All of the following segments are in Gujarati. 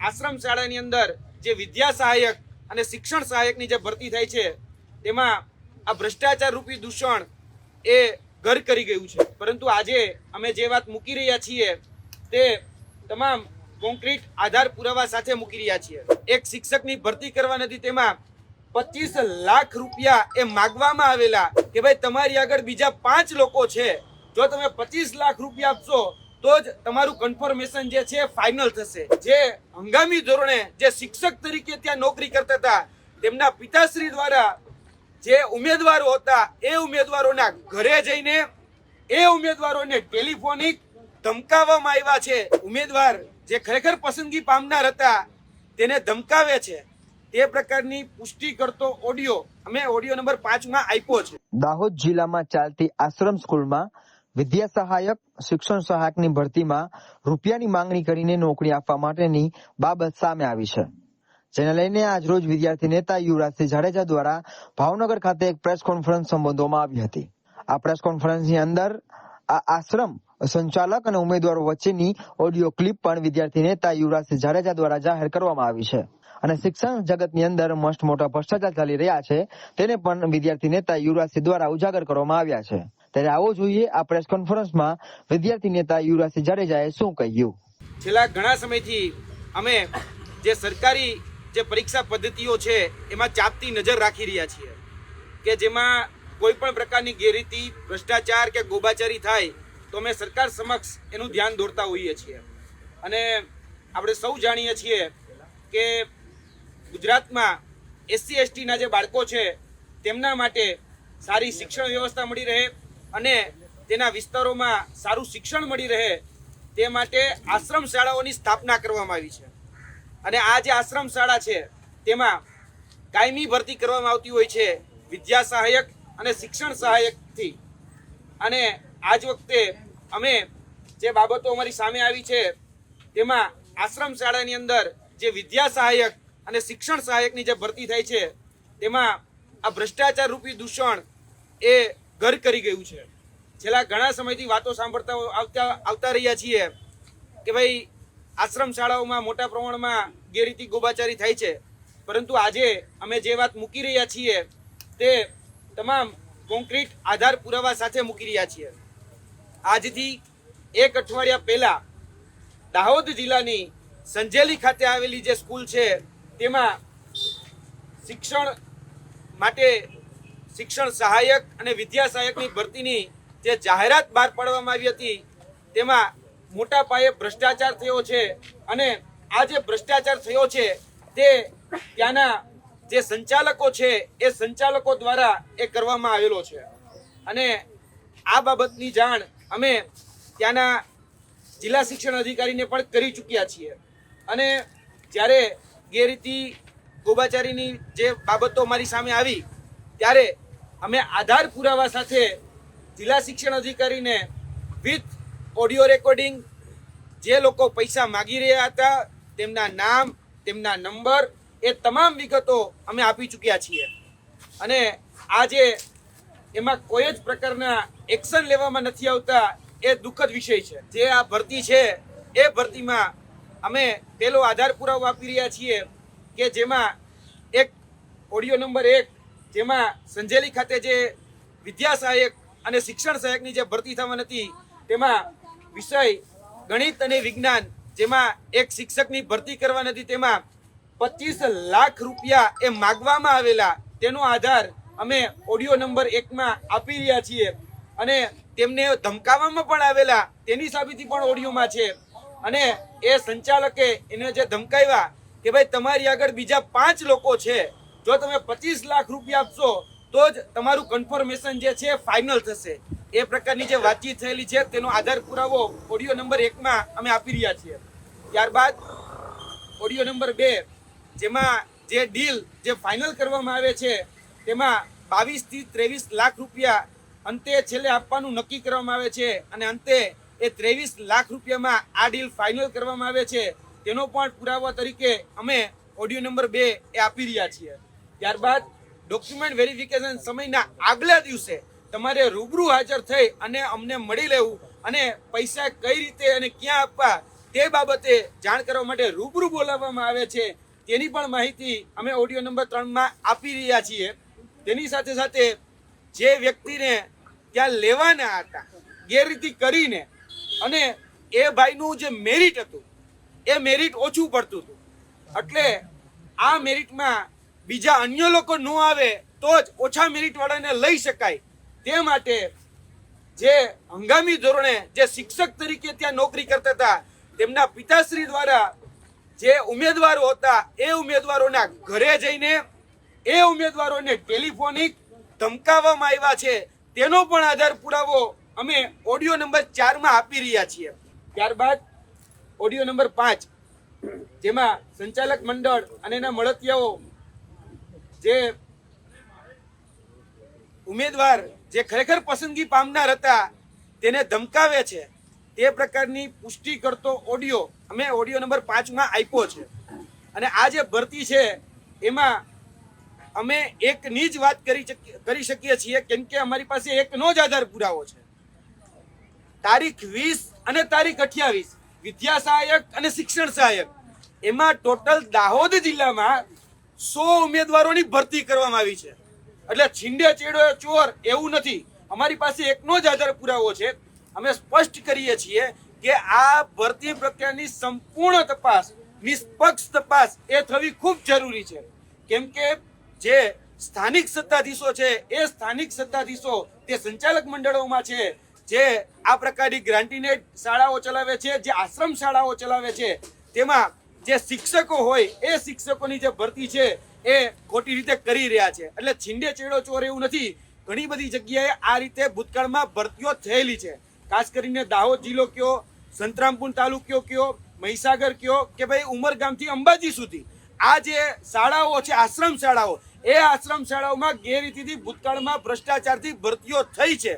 આશ્રમ શાળાની અંદર જે વિદ્યા સહાયક અને શિક્ષણ સહાયકની જે ભરતી થાય છે, તેમાં આ ભ્રષ્ટાચાર રૂપી દૂષણ એ ઘર કરી ગયું છે. પરંતુ આજે અમે જે વાત મૂકી રહ્યા છીએ, તે તમામ કોન્ક્રીટ આધાર પુરાવા સાથે મૂકી રહ્યા છીએ. એક શિક્ષકની ભરતી કરવા નથી, તેમાં પચીસ લાખ રૂપિયા એ માગવામાં આવેલા કે ભાઈ તમારી આગળ બીજા પાંચ લોકો છે. જો તમે પચીસ લાખ રૂપિયા આપશો તો જ તમારું કન્ફર્મેશન જે છે ફાઇનલ થશે. જે હંગામી ધોરણે જે શિક્ષક તરીકે ત્યાં નોકરી કરતા હતા, તેમના પિતાશ્રી દ્વારા જે ઉમેદવારો હતા, એ ઉમેદવારોના ઘરે જઈને, એ ઉમેદવારોને ટેલિફોનિક ધમકાવવામાં આવ્યા છે. ઉમેદવાર જે ખરેખર પસંદગી પામનાર હતા, તેને ધમકાવે છે. તે પ્રકારની પુષ્ટિ કરતો ઓડિયો અમે ઓડિયો નંબર પાંચમાં આપ્યો છે. દાહોદ જિલ્લામાં ચાલતી આશ્રમ સ્કૂલમાં વિદ્યા સહાયક શિક્ષણ સહાયકની ભરતીમાં રૂપિયાની માંગણી કરીને નોકરી આપવા માટેની બાબત સામે આવી છે. જેને લઈને આજરોજ વિદ્યાર્થી નેતા યુવરાજસિંહ જાડેજા દ્વારા ભાવનગર ખાતે એક પ્રેસ કોન્ફરન્સ સંબોધવામાં આવી હતી. આ પ્રેસ કોન્ફરન્સની અંદર આ આશ્રમ સંચાલક અને ઉમેદવારો વચ્ચેની ઓડિયો ક્લિપ પણ વિદ્યાર્થી નેતા યુવરાજસિંહ જાડેજા દ્વારા જાહેર કરવામાં આવી છે. અને શિક્ષણ જગતની અંદર મસ્ત મોટા ભ્રષ્ટાચાર ચાલી રહ્યા છે, તેને પણ વિદ્યાર્થી નેતા યુવરાજસિંહ દ્વારા ઉજાગર કરવામાં આવ્યા છે. ત્યારે આવો જોઈએ આ પ્રેસ કોન્ફરન્સમાં વિદ્યાર્થી નેતા યુવરાજસિંહ જાડેજાએ શું કહ્યું? છેલ્લા ઘણા સમયથી અમે જે સરકારી જે પરીક્ષા પદ્ધતિઓ છે, એમાં ચાપતી નજર રાખી રહ્યા છીએ કે જેમાં કોઈ પણ પ્રકારની ગેરરીતિ, ભ્રષ્ટાચાર કે ગોબાચારી થાય, તો અમે સરકાર સમક્ષ એનું ધ્યાન દોરતા હોઈએ છીએ. અને આપણે સૌ જાણીએ છીએ કે ગુજરાતમાં એસસી, એસટીના જે બાળકો છે, તેમના માટે સારી શિક્ષણ વ્યવસ્થા મળી રહે અને તેના વિસ્તારોમાં સારું શિક્ષણ મળી રહે તે માટે આશ્રમ શાળાઓની સ્થાપના કરવામાં આવી છે. અને આ જે આશ્રમ શાળા છે, તેમાં કાયમી ભરતી કરવામાં આવતી હોય છે વિદ્યા સહાયક અને શિક્ષણ સહાયકથી. અને આજ વખતે અમે જે બાબતો અમારી સામે આવી છે, તેમાં આશ્રમ શાળાની અંદર જે વિદ્યા સહાયક અને શિક્ષણ સહાયકની જે ભરતી થાય છે, તેમાં આ ભ્રષ્ટાચાર રૂપી દૂષણ એ ઘર કરી ગયું છે. છેલ્લા ઘણા સમયથી વાતો સાંભળતા આવતા આવતા રહ્યા છીએ કે ભાઈ, આશ્રમ શાળાઓમાં મોટા પ્રમાણમાં ગેરરીતિ ગોબાચારી થાય છે. પરંતુ આજે અમે જે વાત મૂકી રહ્યા છીએ તે તમામ કોન્ક્રીટ આધાર પુરાવા સાથે મૂકી રહ્યા છીએ. આજથી એક અઠવાડિયા પહેલા દાહોદ જિલ્લાની સંજેલી ખાતે આવેલી જે સ્કૂલ છે, તેમાં શિક્ષણ માટે શિક્ષણ સહાયક અને વિદ્યા સહાયકની ભરતીની જે જાહેરાત બહાર પાડવામાં આવી હતી, તેમાં મોટા પાયે ભ્રષ્ટાચાર થયો છે અને આ જે ભ્રષ્ટાચાર થયો છે, તે ત્યાંના જે સંચાલકો છે, એ સંચાલકો દ્વારા એ કરવામાં આવેલો છે. અને આ બાબતની જાણ અમે ત્યાંના જિલ્લા શિક્ષણ અધિકારીને પણ કરી ચૂક્યા છીએ. અને જ્યારે ગેરરીતિ ગોબાચારીની જે બાબતો મારી સામે આવી, ત્યારે અમે આધાર પુરાવા સાથે જિલ્લા શિક્ષણ અધિકારીને વિથ ઓડિયો રેકોર્ડિંગ જે લોકો પૈસા માગી રહ્યા હતા, તેમના નામ, તેમના નંબર એ તમામ વિગતો અમે આપી ચૂક્યા છીએ. અને આજે એમાં કોઈ જ પ્રકારના એક્શન લેવામાં નથી આવતા, એ દુઃખદ વિષય છે. જે આ ભરતી છે, એ ભરતીમાં અમે પેલો આધાર પુરાવો આપી રહ્યા છીએ કે જેમાં એક ઓડિયો નંબર એક જેમાં સંજેલી ખાતે જે વિદ્યા સહાયક અને શિક્ષણ સહાયકની જે ભરતી થવાની હતી, તેમાં વિષય, ગણિત અને વિજ્ઞાન જેમાં એક શિક્ષકની ભરતી કરવાની હતી, તેમાં પચીસ લાખ રૂપિયા એ માગવામાં આવેલા. તેનો આધાર અમે ઓડિયો નંબર એકમાં આપી રહ્યા છીએ અને તેમને ધમકાવવામાં પણ આવેલા. તેની સાબિતી પણ ઓડિયોમાં છે. અને એ સંચાલકે એને જે ધમકાવ્યા કે ભાઈ તમારી આગળ બીજા પાંચ લોકો છે. જો તમે પચીસ લાખ રૂપિયા આપશો, તો જ તમારું કન્ફર્મેશન જે છે ફાઇનલ થશે. એ પ્રકારની જે વાતચીત થયેલી છે, તેનો આધાર પુરાવો ઓડિયો નંબર એકમાં અમે આપી રહ્યા છીએ. ત્યારબાદ ઓડિયો નંબર બે, જેમાં જે ડીલ જે ફાઇનલ કરવામાં આવે છે, તેમાં બાવીસથી ત્રેવીસ લાખ રૂપિયા અંતે છેલ્લે આપવાનું નક્કી કરવામાં આવે છે અને અંતે એ ત્રેવીસ લાખ રૂપિયામાં આ ડીલ ફાઇનલ કરવામાં આવે છે, તેનો પણ પુરાવા તરીકે અમે ઓડિયો નંબર બે એ આપી રહ્યા છીએ. ત્યારબાદ ડોક્યુમેન્ટ વેરિફિકેશન સમયના આગલા દિવસે તમારે રૂબરૂ હાજર થઈ અને અમને મળી લેવું અને પૈસા કઈ રીતે અને ક્યાં આપવા તે બાબતે જાણ કરવા માટે રૂબરૂ બોલાવવામાં આવે છે. તેની પણ માહિતી અમે ઓડિયો નંબર ત્રણમાં આપી રહ્યા છીએ. તેની સાથે સાથે જે વ્યક્તિને ત્યાં લેવાના હતા, ગેરરીતિ કરીને અને એ ભાઈનું જે મેરિટ હતું, એ મેરિટ ઓછું પડતું હતું. એટલે આ મેરિટમાં બીજા અન્ય લોકો ન આવે, તો જ ઓછા મેરિટ વાળાને લઈ શકાય. તે માટે જે હંગામી ધોરણે જે શિક્ષક તરીકે ત્યાં નોકરી કરતા હતા, તેમના પિતાશ્રી દ્વારા જે ઉમેદવારો હતા, એ ઉમેદવારોના ઘરે જઈને, એ ઉમેદવારોને ટેલિફોનિક ધમકાવવામાં આવ્યા છે. તેનો પણ આધાર પુરાવો અમે ઓડિયો નંબર ચારમાં આપી રહ્યા છીએ. ત્યારબાદ ઓડિયો નંબર પાંચ, જેમાં સંચાલક મંડળ અને એના મળતિયાઓ જે ઉમેદવાર જે ખરેખર પસંદગી પામનાર હતા, તેને ધમકાવે છે. તે પ્રકારની પુષ્ટિ કરતો ઓડિયો અમે ઓડિયો નંબર પાંચમાં આપ્યો છે. અને આ જે ભરતી છે, એમાં અમે એકની જ વાત કરી કરી શકીએ છીએ, કેમ કે અમારી પાસે એકનો જ આધાર પુરાવો છે. તારીખ વીસ અને તારીખ અઠ્યાવીસ, વિદ્યા સહાયક અને શિક્ષણ સહાયક. એમાં ટોટલ દાહોદ જિલ્લામાં સો ઉમેદવારોની ભરતી કરવામાં આવી છે. એટલે છીંડે, ચેડો, ચોર એવું નથી. અમારી પાસે એકનો જ આધાર પુરાવો છે. અમે સ્પષ્ટ કરીએ છીએ કે આ ભરતી પ્રક્રિયાની સંપૂર્ણ તપાસ, નિષ્પક્ષ તપાસ એ થવી ખૂબ જરૂરી છે. કેમ કે જે સ્થાનિક સત્તાધીશો છે, એ સ્થાનિક સત્તાધીશો તે સંચાલક મંડળોમાં છે, જે આ પ્રકારની ગ્રાન્ટીનેટ શાળાઓ ચલાવે છે, જે આશ્રમ શાળાઓ ચલાવે છે, તેમાં જે શિક્ષકો હોય, એ શિક્ષકોની જે ભરતી છે, એ ખોટી રીતે કરી રહ્યા છે. એટલે છીંડે, ચેડો, ચોર એવું નથી. ઘણી બધી જગ્યાએ આ રીતે ભૂતકાળમાં ભરતીઓ થયેલી છે. ખાસ કરીને દાહોદ જિલ્લો કયો, સંતરામપુર તાલુક્યો કયો, મહીસાગર કયો, કે ભાઈ ઉમરગામથી અંબાજી સુધી. આ જે શાળાઓ છે, આશ્રમ શાળાઓ, એ આશ્રમ શાળાઓમાં ગેરરીતિથી ભૂતકાળમાં ભ્રષ્ટાચારથી ભરતીઓ થઈ છે.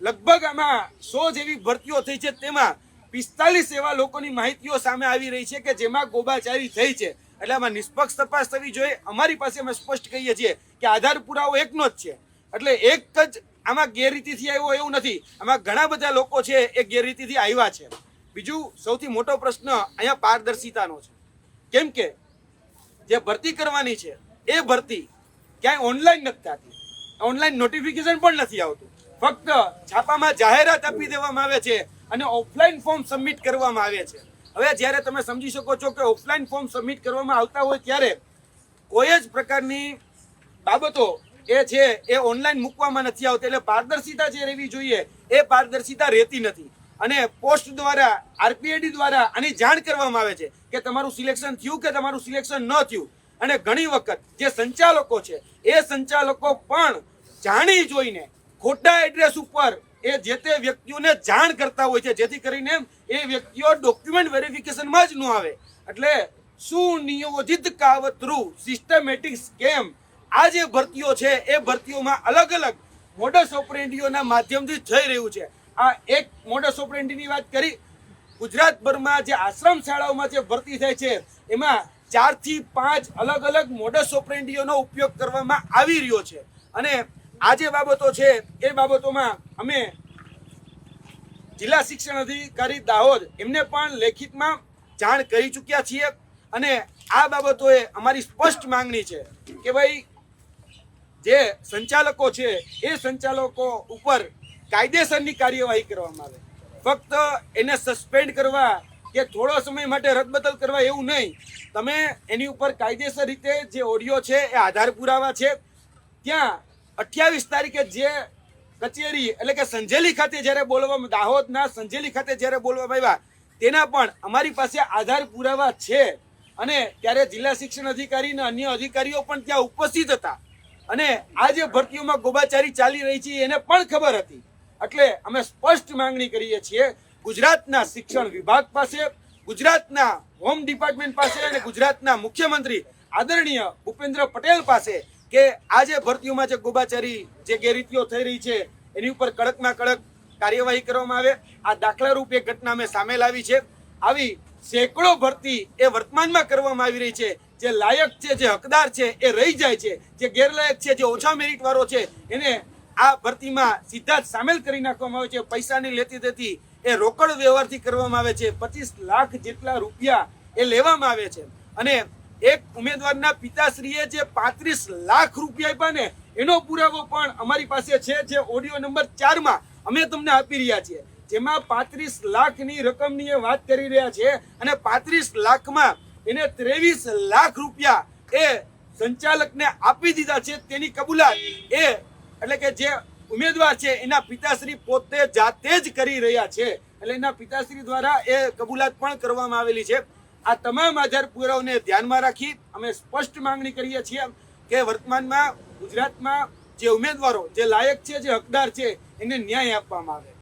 લગભગ આમાં સો જેવી ભરતીઓ થઈ છે તેમાં. પિસ્તાલીસ એવા લોકોની માહિતીઓ સામે આવી રહી છે કે જેમાં ગોબાચારી થઈ છે. એટલે આમાં નિષ્પક્ષ તપાસ થવી જોઈએ. અમારી પાસે અમે સ્પષ્ટ કહીએ છીએ કે આધાર પુરાવો એકનો જ છે. એટલે એક જ આમાં ગેરરીતિથી આવ્યો એવું નથી. આમાં ઘણા બધા લોકો છે એ ગેરરીતિથી આવ્યા છે. બીજું સૌથી મોટો પ્રશ્ન અહીંયા પારદર્શિતાનો છે. કેમ કે જે ભરતી કરવાની છે, એ ભરતી ક્યાંય ઓનલાઈન નથી થતી. ઓનલાઈન નોટિફિકેશન પણ નથી આવતું. ફક્ત છાપામાં જાહેરાત આપી દેવામાં આવે છે. અને ઓફલાઈન ફોર્મ સબમિટ કરવામાં આવે છે. હવે જ્યારે તમે સમજી શકો છો કે ઓફલાઈન ફોર્મ સબમિટ કરવામાં આવતા હોય ત્યારે કોઈ જ પ્રકારની બાબતો એ છે, એ ઓનલાઈન મૂકવામાં નથી આવતી. એટલે પારદર્શિતા જે રહેવી જોઈએ, એ પારદર્શિતા રહેતી નથી. અને પોસ્ટ દ્વારા આરપીઆઈડી દ્વારા આની જાણ કરવામાં આવે છે કે તમારું સિલેક્શન થયું કે તમારું સિલેક્શન ન થયું. અને ઘણી વખત જે સંચાલકો છે, એ સંચાલકો પણ જાણી જોઈને ખોટા એડ્રેસ ઉપર એ જે તે વ્યક્તિઓને જાણ કરતા હોય છે, જેથી કરીને એ વ્યક્તિઓ ડોક્યુમેન્ટ વેરિફિકેશનમાં જ ન આવે. એટલે સુનિયોજિત કાવતરું સિસ્ટમેટિક સ્કેમ આ જે ભરતીઓ છે, એ ભરતીઓમાં અલગ અલગ મોડસ ઓપરેન્ટીઓના માધ્યમથી થઈ રહ્યું છે. આ એક મોડસ ઓપરેન્ડીની વાત કરી. ગુજરાતભરમાં જે આશ્રમ શાળાઓમાં જે ભરતી થાય છે, એમાં ચારથી પાંચ અલગ અલગ મોડસ ઓપરેન્ટીઓનો ઉપયોગ કરવામાં આવી રહ્યો છે. અને આ જે બાબતો છે, એ બાબતોમાં અમે જિલ્લા શિક્ષણ અધિકારી દાહોદ એમને પણ લેખિતમાં જાણ કરી ચૂક્યા છીએ અને આ બાબતોએ અમારી સ્પષ્ટ માંગણી છે કે ભાઈ, જે સંચાલકો છે, એ સંચાલકો ઉપર કાયદેસરની કાર્યવાહી કરવામાં આવે. ફક્ત એને સસ્પેન્ડ કરવા કે થોડો સમય માટે રદબદલ કરવા એવું નહીં. તમે એની ઉપર કાયદેસર રીતે જે ઓડિયો છે, એ આધાર પુરાવા છે, ત્યાં અઠ્યાવીસ તારીખે જે કચેરી, એટલે કે સંજેલી ખાતે જ્યારે બોલવામાં દાહોદના સંજેલી ખાતે જ્યારે બોલવામાં આવ્યા, તેના પણ અમારી પાસે આધાર પુરાવા છે. અને ત્યારે જિલ્લા શિક્ષણ અધિકારી અને અન્ય અધિકારીઓ પણ ત્યાં ઉપસ્થિત હતા. અને આ જે ભરતીઓમાં ગોબાચારી ચાલી રહી છે, એને પણ ખબર હતી. એટલે અમે સ્પષ્ટ માંગણી કરીએ છીએ, ગુજરાતના શિક્ષણ વિભાગ પાસે, ગુજરાતના હોમ ડિપાર્ટમેન્ટ પાસે અને ગુજરાતના મુખ્યમંત્રી આદરણીય ભૂપેન્દ્ર પટેલ પાસે કે આ જે ભરતીઓમાં જે ગુબાચારી, જે ગેરરીતિઓ થઈ રહી છે, એની ઉપર કડકમાં કડક કાર્યવાહી કરવામાં આવે. આ દાખલારૂપ એક ઘટના અમે સામે લાવી છે. આવી સેંકડો ભરતી એ વર્તમાનમાં કરવામાં આવી રહી છે. જે લાયક છે, જે હકદાર છે, એ રહી જાય છે. જે ગેરલાયક છે, જે ઓછા મેરિટ વાળો છે, એને આ ભરતીમાં સીધા જ સામેલ કરી નાખવામાં આવે છે. પૈસાની લેતી દેતી એ રોકડ વ્યવહારથી કરવામાં આવે છે. પચીસ લાખ જેટલા રૂપિયા એ લેવામાં આવે છે. અને એક ઉમેદવારના પિતાશ્રીએ જે પાંત્રીસ લાખ રૂપિયા આપ્યા ને, એનો પુરાવો પણ અમારી પાસે છે જે ઓડિયો નંબર ચારમાં અમે તમને આપી રહ્યા છીએ. જેમાં પાંત્રીસ લાખની રકમની એ વાત કરી રહ્યા છે અને પાંત્રીસ લાખમાં એને ત્રેવીસ લાખ રૂપિયા એ સંચાલકને આપી દીધા છે. તેની કબૂલાત એ એટલે કે જે ઉમેદવાર છે એના પિતાશ્રી પોતે જાતે જ કરી રહ્યા છે. એટલે એના પિતાશ્રી દ્વારા એ કબૂલાત પણ કરવામાં આવેલી છે. આ તમામ આધાર પુરાવાને ધ્યાનમાં રાખી અમે સ્પષ્ટ માંગણી કરીએ છીએ કે વર્તમાનમાં ગુજરાતમાં જે ઉમેદવારો, જે લાયક છે, જે હકદાર છે, એને ન્યાય આપવામાં આવે.